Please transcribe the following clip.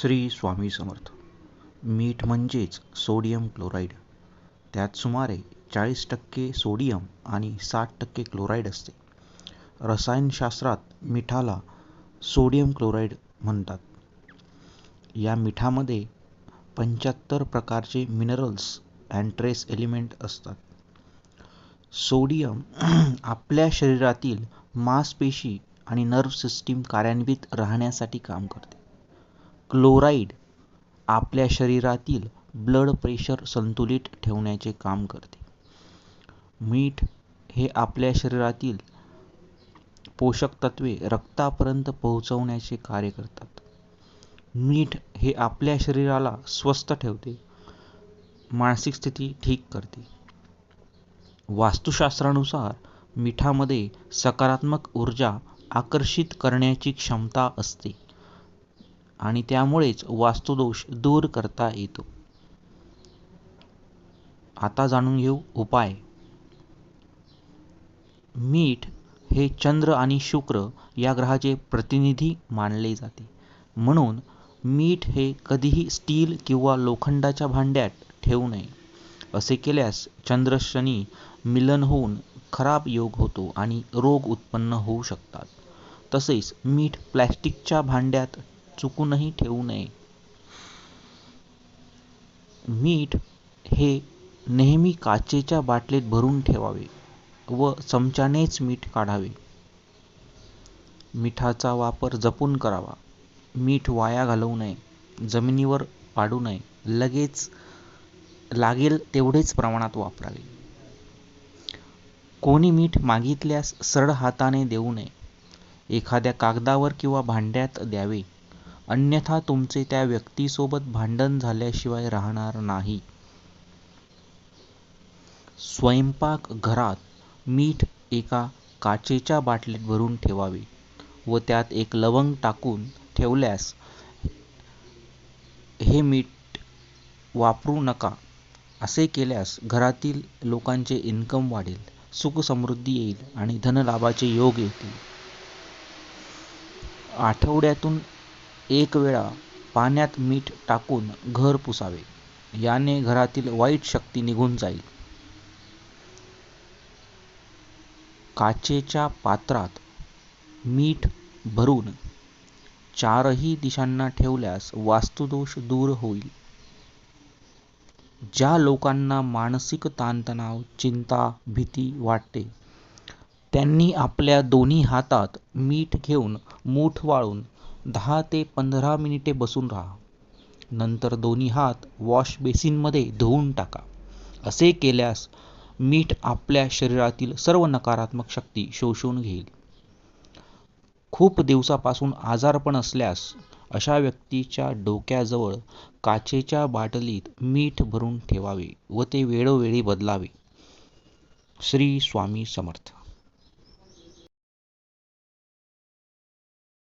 श्री स्वामी समर्थ. मीठ म्हणजेच sodium chloride. त्यात सुमारे चाळीस टक्के सोडियम आणि साठ टक्के क्लोराईड असते. रसायनशास्त्रात मिठाला सोडियम क्लोराईड म्हणतात. या मिठामध्ये पंच्याहत्तर प्रकारचे मिनरल्स अँड ट्रेस एलिमेंट असतात. सोडियम आपल्या शरीरातील मांसपेशी आणि नर्व्ह सिस्टीम कार्यान्वित राहण्यासाठी काम करते. क्लोराईड आपल्या शरीरातील ब्लड प्रेशर संतुलित ठेवण्याचे काम करते. मीठ हे आपल्या शरीरातील पोषक तत्वे रक्तापर्यंत पोहोचवण्याचे कार्य करतात. मीठ हे आपल्या शरीराला स्वस्थ ठेवते मानसिक स्थिती ठीक करते. वास्तुशास्त्रानुसार मिठामध्ये सकारात्मक ऊर्जा आकर्षित करण्याची क्षमता असते. आणि त्यामुळेच वास्तुदोष दूर करता येतो. आता जाणून घेऊ उपाय. मीठ हे चंद्र आणि शुक्र या ग्रहाचे प्रतिनिधी मानले जाते. म्हणून मीठ हे कधीही स्टील किंवा लोखंडाच्या भांड्यात ठेवू नये. असे केल्यास चंद्र शनी मिलन होऊन खराब योग होतो आणि रोग उत्पन्न होऊ शकतात. तसेच मीठ प्लॅस्टिकच्या भांड्यात चुकूनही ठेवू नये. मीठ हे नेहमी काचेच्या बाटलीत भरून ठेवावे व चमच्यानेच मीठ काढावे. मिठाचा वापर जपून करावा. मीठ वाया घालवू नये जमिनीवर पाडू नये लगेच लागेल तेवढेच प्रमाणात वापरावे. कोणी मीठ मागितल्यास सरळ हाताने देऊ नये. एखाद्या कागदावर किंवा भांड्यात द्यावे. अन्यथा तुमचे त्या व्यक्तीसोबत भांडण झाल्याशिवाय राहणार नाही. स्वयंपाक घरात मीठ एका काचेच्या बाटलीत भरून ठेवावे व त्यात एक लवंग टाकून ठेवल्यास हे मीठ वापरू नका. असे केल्यास घरातील लोकांचे इन्कम वाढेल सुख समृद्धी येईल आणि धनलाभाचे योग येतील. आठवड्यातून एक वेळा पाण्यात मीठ टाकून घर पुसावे. याने घरातील वाईट शक्ती निघून जाईल. काचेच्या पात्रात मीठ भरून चारही दिशांना ठेवल्यास वास्तुदोष दूर होईल. ज्या लोकांना मानसिक ताणतणाव चिंता भीती वाटते त्यांनी आपल्या दोन्ही हातात मीठ घेऊन मूठ वाळून दहा ते पंधरा मिनिटे बसून राहा. नंतर दोन्ही हात वॉश बेसिनमध्ये धुवून टाका. असे केल्यास मीठ आपल्या शरीरातील सर्व नकारात्मक शक्ती शोषून घेईल. खूप दिवसापासून आजारपण असल्यास अशा व्यक्तीच्या डोक्याजवळ काचेच्या बाटलीत मीठ भरून ठेवावे व ते वेळोवेळी बदलावे. श्री स्वामी समर्थ.